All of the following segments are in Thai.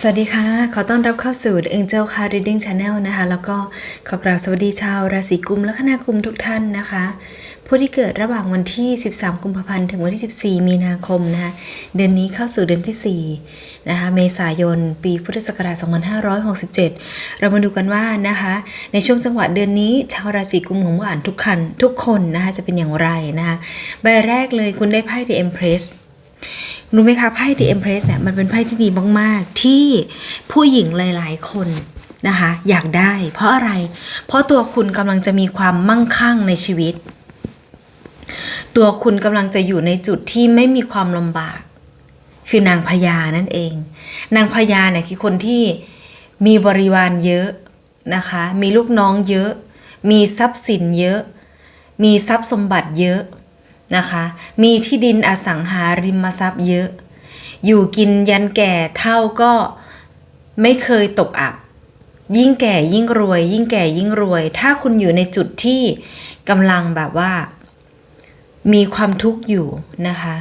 สวัสดีค่ะ ขอต้อนรับเข้าสู่ The Angel Card Reading Channel นะคะ แล้วก็ขอกราบสวัสดีชาวราศีกุมและคณากุมทุกท่านนะคะ ผู้ที่เกิดระหว่างวันที่ 13 กุมภาพันธ์ ถึงวันที่ 14 มีนาคมนะคะ เดือนนี้เข้าสู่เดือนที่ 4 นะคะ เมษายน ปีพุทธศักราช 2567 เรามาดูกันว่านะคะ ในช่วงจังหวะเดือนนี้ ชาวราศีกุมของผู้อ่านทุกคันทุกคนนะคะ จะเป็นอย่างไรนะคะ ใบแรกเลยคุณได้ไพ่ The Empress รู้ไหมคะไพ่ The Empress เนี่ยมันเป็นไพ่ที่ดีมาก ๆ ที่ผู้หญิงหลาย ๆ คนนะคะอยากได้ เพราะอะไร เพราะตัวคุณกำลังจะมีความมั่งคั่งในชีวิต ตัวคุณกำลังจะอยู่ในจุดที่ไม่มีความลำบาก คือนางพญานั่นเอง นางพญาเนี่ยคือคนที่มีบริวารเยอะนะคะ มีลูกน้องเยอะ มีทรัพย์สินเยอะ มีทรัพย์สมบัติเยอะ นะคะ มีที่ดินอสังหาริมทรัพย์เยอะ อยู่กินยันแก่เท่าก็ไม่เคยตกอับ ยิ่งแก่ยิ่งรวย ยิ่งแก่ยิ่งรวย ถ้าคุณอยู่ในจุดที่กำลังแบบว่า มีความทุกข์อยู่นะคะ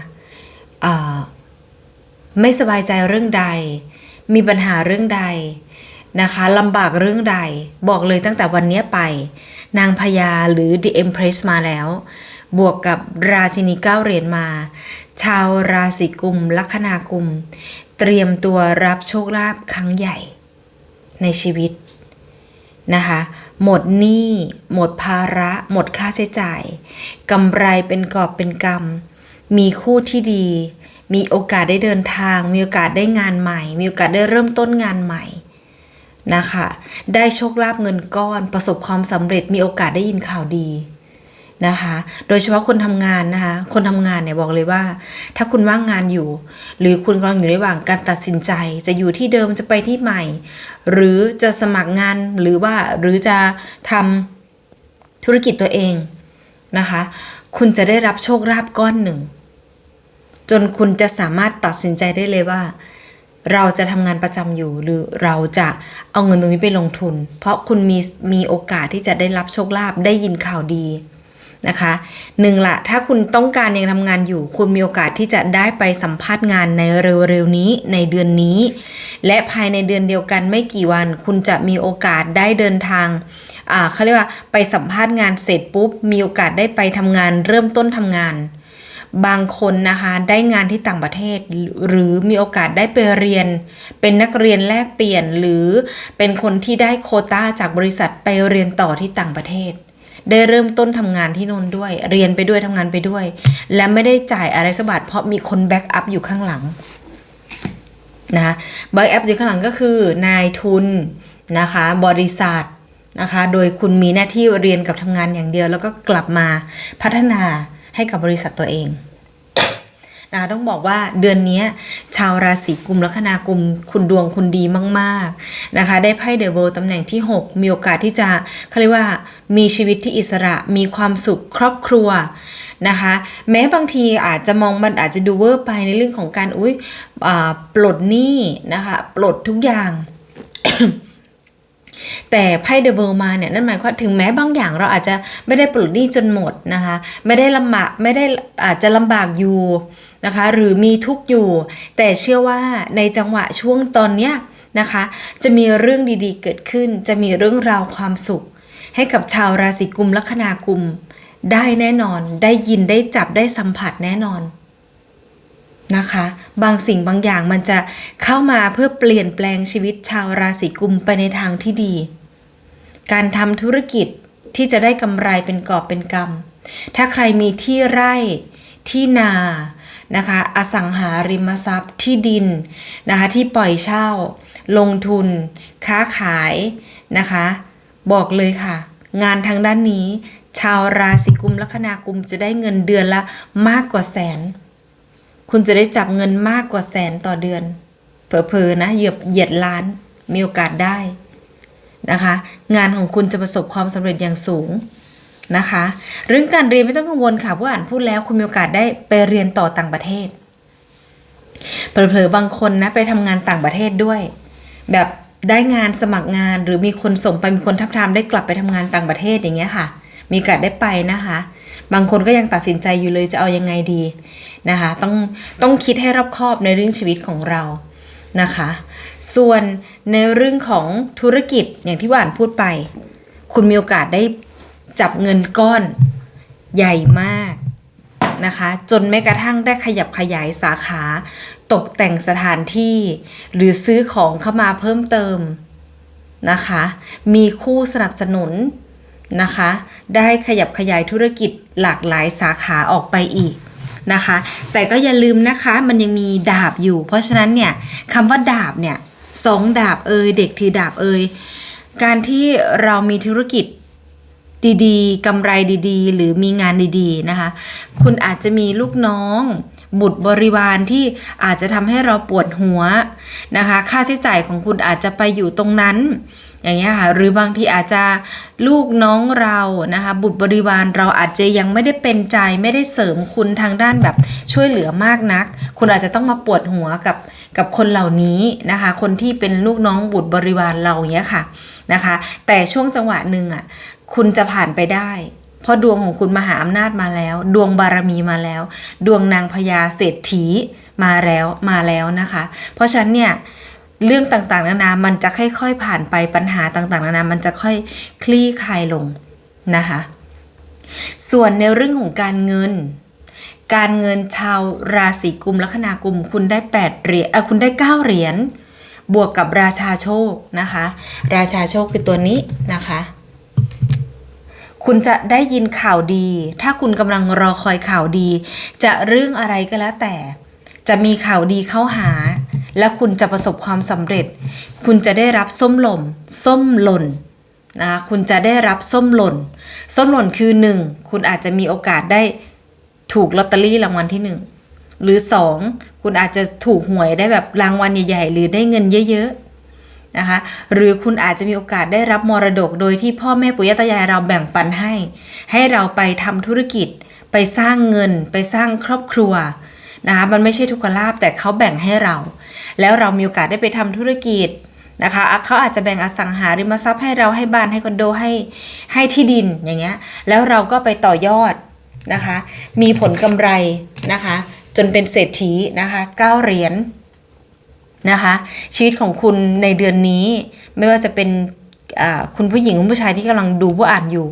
ไม่สบายใจเรื่องใด มีปัญหาเรื่องใดนะคะลำบากเรื่องใด บอกเลยตั้งแต่วันนี้ไป นางพญาหรือ The Empress มาแล้ว บวกกับราชินีเก้าเหรียญมา ชาวราศีกุมลัคนากุม เตรียมตัวรับโชคลาภครั้งใหญ่ ในชีวิตนะคะ หมดหนี้ หมดภาระ หมดค่าใช้จ่ายกำไรเป็นกอบเป็นกำมีคู่ที่ดี มีโอกาสได้เดินทาง มีโอกาสได้งานใหม่ มีโอกาสได้เริ่มต้นงานใหม่นะคะ ได้โชคลาภเงินก้อน ประสบความสำเร็จมีโอกาสได้ยินข่าวดี นะคะ โดยเฉพาะคนทำงานนะคะ คนทำงานเนี่ยบอกเลยว่า ถ้าคุณว่างงานอยู่ หรือคุณกำลังอยู่ระหว่างการตัดสินใจ จะอยู่ที่เดิมจะไปที่ใหม่ หรือจะสมัครงานหรือว่าหรือจะทำธุรกิจตัวเองนะคะ คุณจะได้รับโชคลาภก้อนหนึ่ง จนคุณจะสามารถตัดสินใจได้เลยว่า เราจะทำงานประจำอยู่หรือเราจะเอาเงินตรงนี้ไปลงทุน เพราะคุณมีมีโอกาสที่จะได้รับโชคลาภได้ยินข่าวดี นะคะหนึ่งละถ้าคุณต้องการยังทำงานอยู่ คุณมีโอกาสที่จะได้ไปสัมภาษณ์งานในเร็วๆนี้ในเดือนนี้ และภายในเดือนเดียวกันไม่กี่วัน คุณจะมีโอกาสได้เดินทางเขาเรียกว่าไปสัมภาษณ์งานเสร็จปุ๊บ มีโอกาสได้ไปทำงานเริ่มต้นทำงาน บางคนนะคะได้งานที่ต่างประเทศ หรือมีโอกาสได้ไปเรียน เป็นนักเรียนแลกเปลี่ยนหรือเป็นคนที่ได้โคต้าจากบริษัทไปเรียนต่อที่ต่างประเทศ ได้เริ่มต้นทำงานที่นนด้วย เรียนไปด้วยทำงานไปด้วย และไม่ได้จ่ายอะไรสบัดเพราะมีคนแบ็กอัพอยู่ข้างหลังนะแบ็กอัพอยู่ข้างหลังก็คือนายทุนนะคะบริษัทนะคะ โดยคุณมีหน้าที่เรียนกับทำงานอย่างเดียว แล้วก็กลับมาพัฒนาให้กับบริษัทตัวเอง นะคะต้องบอกว่าเดือนนี้ชาวราศีกุมลัคนากุมคุณดวงคุณดีมากๆนะคะ ได้ไพ่เดอะเวิลด์ตำแหน่งที่ 6 มีโอกาสที่จะเขาเรียกว่ามีชีวิตที่อิสระมีความสุขครอบครัวนะคะ แม้บางทีอาจจะมองมันอาจจะดูเวอร์ไปในเรื่องของการอุ้ยปลดหนี้นะคะปลดทุกอย่างแต่ไพ่เดอะเบิร์มาเนี่ยนั่นหมายความถึงแม้บางอย่างเราอาจจะไม่ได้ปลดหนี้จนหมดนะคะ ไม่ได้ลำบากไม่ได้อาจจะลำบากอยู่ นะคะ หรือมีทุกข์อยู่ แต่เชื่อว่าในจังหวะช่วงตอนเนี้ยนะคะ จะมีเรื่องดีๆ เกิดขึ้น จะมีเรื่องราวความสุข ให้กับชาวราศีกุมลัคนากุม ได้แน่นอน ได้ยินได้จับได้สัมผัสแน่นอนนะคะ บางสิ่งบางอย่างมันจะเข้ามาเพื่อเปลี่ยนแปลงชีวิตชาวราศีกุมไปในทางที่ดี การทำธุรกิจที่จะได้กำไรเป็นกอบเป็นกำถ้าใครมีที่ไร่ ที่นา นะคะ อสังหาริมทรัพย์ที่ดินนะคะที่ปล่อยเช่า ลงทุน ค้าขายนะคะ บอกเลยค่ะ งานทางด้านนี้ ชาวราศีกุมลัคนากุมจะได้เงินเดือนละมากกว่าแสน คุณจะได้จับเงินมากกว่าแสนต่อเดือน เผลอๆนะเหยียบเหยียดล้านมีโอกาสได้นะคะ งานของคุณจะประสบความสำเร็จอย่างสูง นะคะ เรื่องการเรียนไม่ต้องกังวลค่ะเพราะอ่านพูดแล้วคุณมีโอกาสได้ไปเรียนต่อต่างประเทศเผลอๆบางคนนะไปทำงานต่างประเทศด้วย แบบได้งานสมัครงานหรือมีคนส่งไปมีคนทับทามได้กลับไปทำงานต่างประเทศอย่างเงี้ยค่ะ มีโอกาสได้ไปนะคะ บางคนก็ยังตัดสินใจอยู่เลยจะเอายังไงดีนะคะ ต้องต้องคิดให้รอบคอบในเรื่องชีวิตของเรานะคะ ส่วนในเรื่องของธุรกิจอย่างที่หวานพูดไป คุณมีโอกาสได้ จับเงินก้อนใหญ่มากนะคะ จนแม้กระทั่งได้ขยับขยายสาขา ตกแต่งสถานที่ หรือซื้อของเข้ามาเพิ่มเติมนะคะ มีคู่สนับสนุนนะคะ ได้ขยับขยายธุรกิจหลากหลายสาขาออกไปอีกนะคะ แต่ก็อย่าลืมนะคะมันยังมีดาบอยู่ เพราะฉะนั้นเนี่ยคำว่าดาบเนี่ยสองดาบเอยเด็กถือดาบเอยการที่เรามีธุรกิจ ดีๆกำไรดีๆ หรือมีงานดีๆนะคะ คุณอาจจะมีลูกน้อง บุตรบริวารที่อาจจะทำให้เราปวดหัวนะคะ ค่าใช้จ่ายของคุณอาจจะไปอยู่ตรงนั้นอย่างเงี้ยค่ะหรือบางทีอาจจะลูกน้องเรานะคะ บุตรบริวารเราอาจจะยังไม่ได้เป็นใจไม่ได้เสริมคุณทางด้านแบบช่วยเหลือมากนัก คุณอาจจะต้องมาปวดหัวกับกับคนเหล่านี้นะคะ คนที่เป็นลูกน้องบุตรบริวารเราเนี้ยค่ะนะคะ แต่ช่วงจังหวะหนึ่งอะ คุณจะผ่านไปได้ เพราะดวงของคุณมหาอำนาจมาแล้ว ดวงบารมีมาแล้ว ดวงนางพญาเศรษฐีมาแล้วมาแล้วนะคะ เพราะฉะนั้นเนี่ยเรื่องต่างๆนานา มันจะค่อยๆผ่านไปปัญหาต่างๆนานา มันจะค่อยคลี่คลายลงนะคะ ส่วนในเรื่องของการเงิน การเงินชาวราศีกุมลัคนากุมคุณได้8เหรียญคุณได้ 9 เหรียญ บวกกับราชาโชคนะคะ ราชาโชคคือตัวนี้นะคะ คุณจะได้ยินข่าวดี ถ้าคุณกำลังรอคอยข่าวดี จะเรื่องอะไรก็แล้วแต่ จะมีข่าวดีเข้าหา และคุณจะประสบความสำเร็จ คุณจะได้รับส้มหล่มส้มหล่นนะคะคุณจะได้รับส้มหล่น ส้มหล่นคือหนึ่งคุณอาจจะมีโอกาสได้ถูกลอตเตอรี่รางวัลที่หนึ่งหรือสองคุณอาจจะถูกหวยได้แบบรางวัลใหญ่ ๆ หรือได้เงินเยอะๆ นะคะหรือคุณอาจจะมีโอกาสได้รับมรดกโดยที่พ่อแม่ปู่ย่าตายายเราแบ่งปันให้ ให้เราไปทำธุรกิจ ไปสร้างเงิน ไปสร้างครอบครัวนะคะมันไม่ใช่ทุกขลาบแต่เขาแบ่งให้เรา แล้วเรามีโอกาสได้ไปทำธุรกิจนะคะเขาอาจจะแบ่งอสังหาริมทรัพย์ให้เราให้บ้านให้คอนโดให้ให้ที่ดินอย่างเงี้ยแล้วเราก็ไปต่อยอดนะคะ มีผลกำไรนะคะ จนเป็นเศรษฐีนะคะเก้าเหรียญ นะคะ ชีวิตของคุณในเดือนนี้ ไม่ว่าจะเป็นคุณผู้หญิงคุณผู้ชายที่กำลังดูผู้อ่านอยู่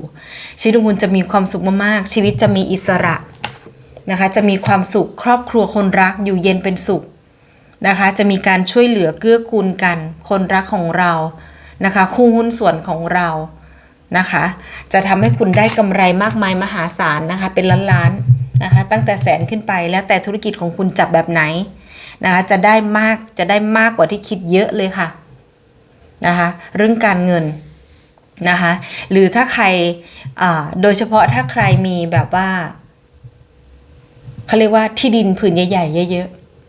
ชีวิตของคุณจะมีความสุขมากๆ ชีวิตจะมีอิสระนะคะ จะมีความสุขครอบครัวคนรักอยู่เย็นเป็นสุขนะคะ จะมีการช่วยเหลือเกื้อกูลกัน คนรักของเรานะคะ คู่หุ้นส่วนของเรานะคะ จะทำให้คุณได้กำไรมากมายมหาศาลนะคะ เป็นล้านล้านนะคะ ตั้งแต่แสนขึ้นไปแล้วแต่ธุรกิจของคุณจับแบบไหน นะคะจะได้มากจะได้มากกว่าที่คิดเยอะเลยค่ะนะคะเรื่องการเงินนะคะหรือถ้าใครโดยเฉพาะถ้าใครมีแบบว่าเขาเรียกว่าที่ดินผืนใหญ่ๆเยอะ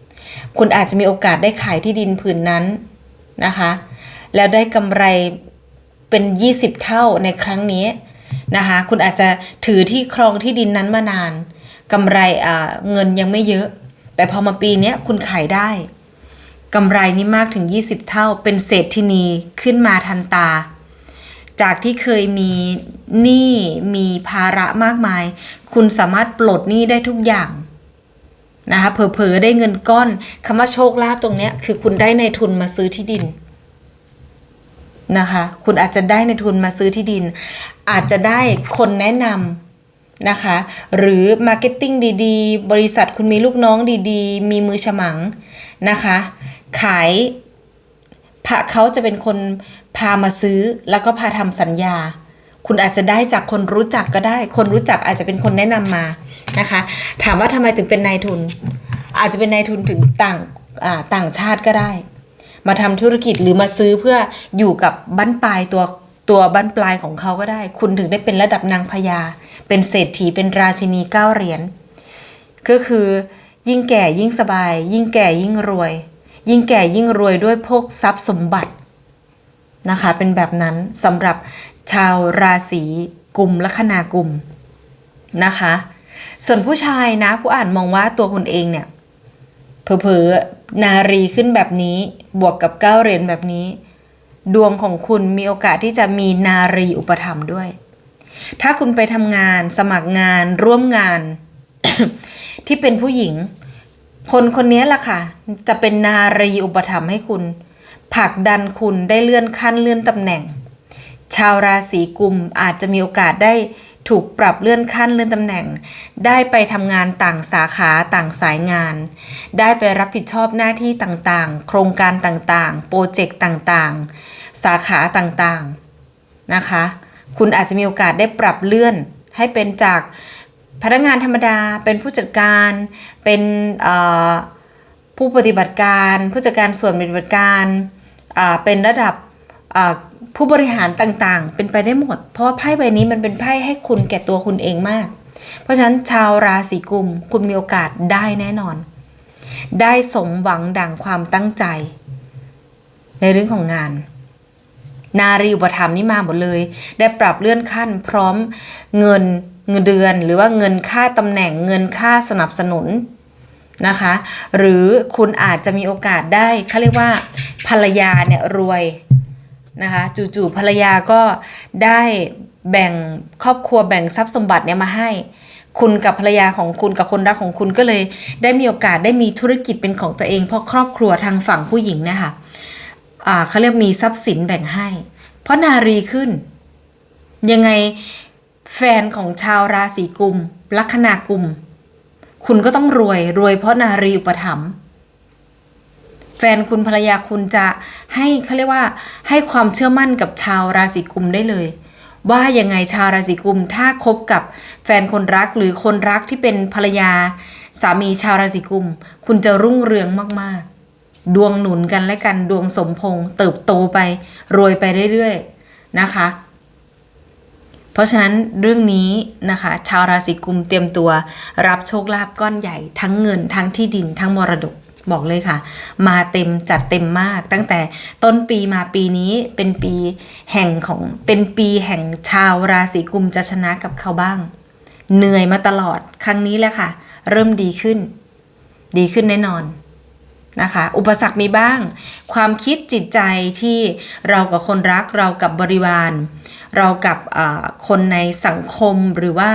ๆคุณอาจจะมีโอกาสได้ขายที่ดินผืนนั้นนะคะแล้วได้กำไรเป็น 20 เท่าในครั้งนี้นะคะคุณอาจจะถือที่ครองที่ดินนั้นมานานกำไรอ่าเงินยังไม่เยอะ แต่พอมาปีนี้คุณขายได้กำไรนี้มากถึง 20 เท่า เป็นเศรษฐินีขึ้นมาทันตา จากที่เคยมีหนี้มีภาระมากมาย คุณสามารถปลดหนี้ได้ทุกอย่างนะคะเผลอๆได้เงินก้อนคำว่าโชคลาภตรงนี้คือคุณได้ในทุนมาซื้อที่ดินนะคะ คุณอาจจะได้ในทุนมาซื้อที่ดิน อาจจะได้คนแนะนำ นะคะ หรือมาร์เก็ตติ้งดีๆ บริษัทคุณมีลูกน้องดีๆ มีมือฉมังนะคะ ขายพระเขาจะเป็นคนพามาซื้อแล้วก็พาทำสัญญา คุณอาจจะได้จากคนรู้จักก็ได้ คนรู้จักอาจจะเป็นคนแนะนำมานะคะ ถามว่าทำไมถึงเป็นนายทุน อาจจะเป็นนายทุนถึงต่างต่างชาติก็ได้ มาทำธุรกิจหรือมาซื้อเพื่ออยู่กับบั้นปลายตัว ตัวบั้นปลายของเขาก็ได้ คุณถึงได้เป็นระดับนางพญาเป็นเศรษฐีเป็นราชินีเก้าเหรียญก็คือยิ่งแก่ยิ่งสบาย ยิ่งแก่ยิ่งรวย ยิ่งแก่ยิ่งรวยด้วยพวกทรัพย์สมบัตินะคะ เป็นแบบนั้นสำหรับชาวราศีกุมลัคนากุมนะคะ ส่วนผู้ชายนะผู้อ่านมองว่าตัวคุณเองเนี่ยเผลอๆนารีขึ้นแบบนี้บวกกับเก้าเหรียญแบบนี้ ดวงของคุณมีโอกาสที่จะมีนารีอุปธรรมด้วย ถ้าคุณไปทำงานสมัครงานร่วมงาน ที่เป็นผู้หญิง คนคนนี้ล่ะค่ะ จะเป็นนารีอุปถัมภ์ให้คุณผลักดันคุณได้เลื่อนขั้นเลื่อนตำแหน่ง ชาวราศีกุมอาจจะมีโอกาสได้ ถูกปรับเลื่อนขั้นเลื่อนตำแหน่ง ได้ไปทำงานต่างสาขาต่างสายงาน ได้ไปรับผิดชอบหน้าที่ต่างๆ โครงการต่างๆ โปรเจกต์ต่างๆ สาขาต่างๆนะคะ คุณอาจจะมีโอกาสได้ปรับเลื่อนให้เป็นจากพนักงานธรรมดา เป็นผู้จัดการ เป็นผู้ปฏิบัติการ ผู้จัดการส่วนปฏิบัติการ เป็นระดับ ผู้บริหารต่างๆ เป็นไปได้หมด เพราะว่าไพ่ใบนี้มันเป็นไพ่ให้คุณแก่ตัวคุณเองมาก เพราะฉะนั้นชาวราศีกุมคุณมีโอกาสได้แน่นอน ได้สมหวังดังความตั้งใจ ในเรื่องของงาน นารีอุปถัมภ์นี่มาหมดเลย ได้ปรับเลื่อนขั้น พร้อมเงินเงินเดือน หรือว่าเงินค่าตำแหน่งเงินค่าสนับสนุนนะคะ หรือคุณอาจจะมีโอกาสได้เขาเรียกว่าภรรยาเนี่ยรวย นะคะจู่ๆภรรยาก็ได้แบ่งครอบครัวแบ่งทรัพย์สมบัติเนี่ยมาให้ คุณกับภรรยาของคุณกับคนรักของคุณก็เลยได้มีโอกาสได้มีธุรกิจเป็นของตัวเอง เพราะครอบครัวทางฝั่งผู้หญิงเนะคะอ่าเขาเรียกมีทรัพย์สินแบ่งให้ เพราะนารีขึ้น ยังไงแฟนของชาวราศีกุมลัคนากุม คุณก็ต้องรวยรวยเพราะนารีอุปถัมภ์ ฟนคุณภรรยาคุณจะให้เขาเรียกว่าให้ความเชื่อมั่นกับชาวราศีกุมได้เลย ว่ายังไงชาวราศีกุมถ้าคบกับแฟนคนรักหรือคนรักที่เป็นภรรยา สามีชาวราศีกุม คุณจะรุ่งเรืองมากๆ ดวงหนุนกันและกันดวงสมพงษ์เติบโตไปรวยไปเรื่อยๆนะคะ เพราะฉะนั้นเรื่องนี้นะคะ ชาวราศีกุมเตรียมตัวรับโชคลาภก้อนใหญ่ทั้งเงินทั้งที่ดินทั้งมรดก บอกเลยค่ะ มาเต็มจัดเต็มมาก ตั้งแต่ต้นปีมาปีนี้เป็นปีแห่งของเป็นปีแห่งชาวราศีกุมจะชนะกับเขาบ้าง เหนื่อยมาตลอดครั้งนี้แหละค่ะ เริ่มดีขึ้น ดีขึ้นแน่นอนนะคะ อุปสรรคมีบ้าง ความคิดจิตใจที่เรากับคนรักเรากับบริวาร เรากับคนในสังคมหรือว่า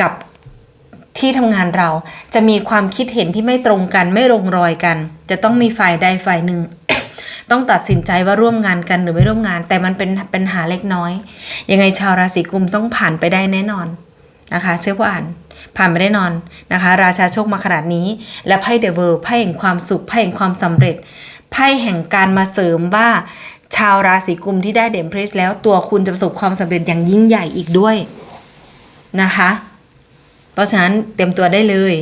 กับ ที่ทำงานเราจะมีความคิดเห็นที่ไม่ตรงกันไม่ลงรอยกัน จะต้องมีฝ่ายใดฝ่ายหนึ่ง ต้องตัดสินใจว่าร่วมงานกันหรือไม่ร่วมงาน แต่มันเป็นปัญหาเล็กน้อย ยังไงชาวราศีกุมต้องผ่านไปได้แน่นอนนะคะ เชื่อว่าอ่านผ่านไปแน่นอนนะคะ ราชาโชคมาขนาดนี้ และไพ่เดอะเวิร์ไพ่แห่งความสุขไพ่แห่งความสำเร็จไพ่แห่งการมาเสริมว่า ชาวราศีกุมที่ได้เดมเพรสแล้วตัวคุณจะประสบความสำเร็จอย่างยิ่งใหญ่อีกด้วยนะคะ เพราะฉะนั้นเตรียมตัวได้เลย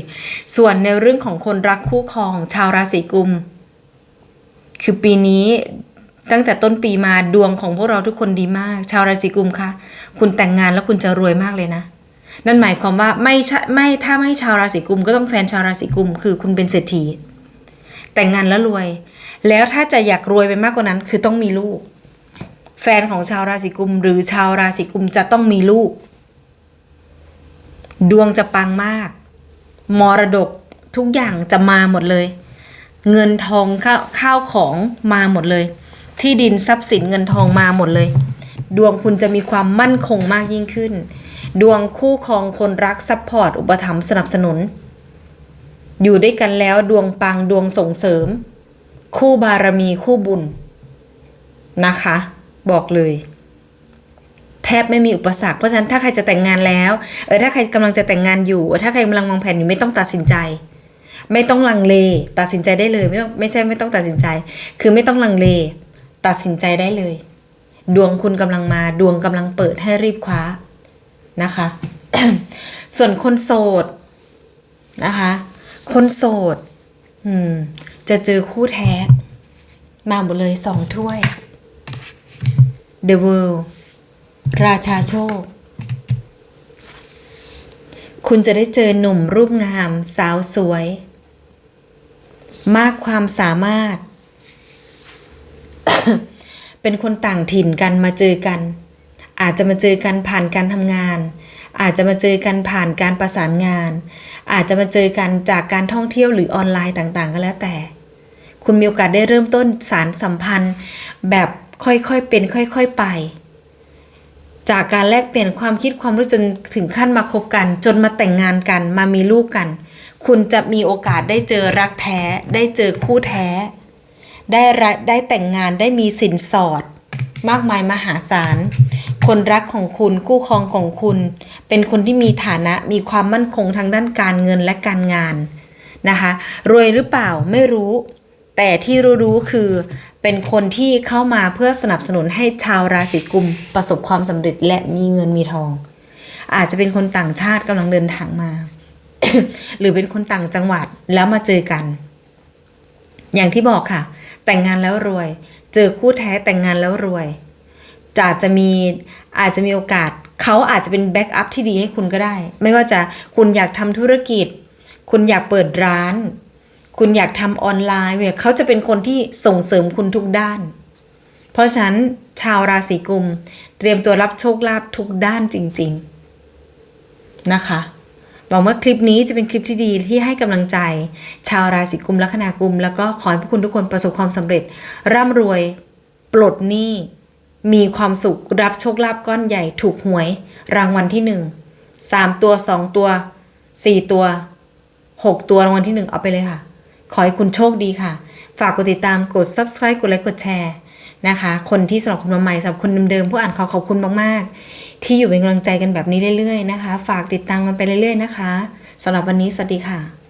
ส่วนในเรื่องของคนรักคู่ครองชาวราศีกุม คือปีนี้ตั้งแต่ต้นปีมาดวงของพวกเราทุกคนดีมาก ชาวราศีกุมคะคุณแต่งงานแล้วคุณจะรวยมากเลยนะ นั่นหมายความว่าไม่ไม่ถ้าไม่ชาวราศีกุม ก็ต้องแฟนชาวราศีกุม คือคุณเป็นเศรษฐี แต่งงานแล้วรวย แล้วถ้าจะอยากรวยไปมากกว่านั้น คือต้องมีลูก แฟนของชาวราศีกุม หรือชาวราศีกุมจะต้องมีลูก ดวงจะปังมาก มรดกทุกอย่างจะมาหมดเลย เงินทองข้าวข้าวของมาหมดเลย ที่ดินทรัพย์สินเงินทองมาหมดเลย ดวงคุณจะมีความมั่นคงมากยิ่งขึ้น ดวงคู่ครองคนรักซัพพอร์ตอุปถัมภ์สนับสนุน อยู่ด้วยกันแล้วดวงปังดวงส่งเสริม คู่บารมีคู่บุญนะคะ บอกเลย แทบไม่มีอุปสรรคเพราะฉะนั้นถ้าใครจะแต่งงานแล้วเออถ้าใครกำลังจะแต่งงานอยู่ ถ้าใครกำลังวางแผนอยู่ไม่ต้องตัดสินใจ ไม่ต้องลังเล ตัดสินใจได้เลยไม่ต้องไม่ใช่ไม่ต้องตัดสินใจ คือไม่ต้องลังเล ตัดสินใจได้เลย ดวงคุณกำลังมาดวงกำลังเปิดให้รีบคว้านะคะ ส่วนคนโสดนะคะ คนโสดจะเจอคู่แท้ มาหมดเลยสองถ้วย The World ราชาโชค คุณจะได้เจอหนุ่มรูปงาม สาวสวย มากความสามารถ เป็นคนต่างถิ่นกันมาเจอกัน อาจจะมาเจอกันผ่านการทำงาน อาจจะมาเจอกันผ่านการประสานงาน อาจจะมาเจอกันจากการท่องเที่ยวหรือออนไลน์ต่างๆ ก็แล้วแต่ คุณมีโอกาสได้เริ่มต้นสารสัมพันธ์แบบค่อยๆเป็น ค่อย ๆ ไป จากการแลกเปลี่ยนความคิดความรู้จนถึงขั้นมาคบกัน จนมาแต่งงานกันมามีลูกกัน คุณจะมีโอกาสได้เจอรักแท้ ได้เจอคู่แท้ ได้ได้แต่งงานได้มีสินสอด มากมายมหาศาล คนรักของคุณคู่ครองของคุณ เป็นคนที่มีฐานะมีความมั่นคงทางด้านการเงินและการงานนะคะ รวยหรือเปล่าไม่รู้ แต่ที่รู้ๆคือ เป็นคนที่เข้ามาเพื่อสนับสนุนให้ชาวราศีกุมประสบความสำเร็จและมีเงินมีทอง อาจจะเป็นคนต่างชาติกำลังเดินทางมา หรือเป็นคนต่างจังหวัดแล้วมาเจอกัน อย่างที่บอกค่ะ แต่งงานแล้วรวย เจอคู่แท้แต่งงานแล้วรวยอาจจะมีอาจจะมีโอกาสเขาอาจจะเป็นแบ็กอัพที่ดีให้คุณก็ได้ ไม่ว่าจะคุณอยากทำธุรกิจ คุณอยากเปิดร้าน คุณอยากทำออนไลน์เขาจะเป็นคนที่ส่งเสริมคุณทุกด้าน เพราะฉะนั้นชาวราศีกุม เตรียมตัวรับโชคลาภทุกด้านจริง ๆ นะคะหวังว่าคลิปนี้จะเป็นคลิปที่ดีที่ให้กำลังใจ ชาวราศีกุมลัคนากุม แล้วก็ขอให้พวกคุณทุกคนประสบความสำเร็จ ร่ำรวย ปลดหนี้ มีความสุขรับโชคลาภก้อนใหญ่ถูกหวย รางวัลที่หนึ่งสามตัวสองตัวสี่ตัวหกตัวรางวัลที่หนึ่งเอาไปเลยค่ะ ขอให้คุณโชคดีค่ะ ฝากกดติดตามกด subscribe กดไลค์กดแชร์นะคะ คนที่สำหรับคนใหม่สำหรับคนเดิมๆผู้อ่านขอขอบคุณมากๆ ที่อยู่เป็นกำลังใจกันแบบนี้เรื่อยๆนะคะ ฝากติดตามกันไปเรื่อยๆนะคะสำหรับวันนี้สวัสดีค่ะ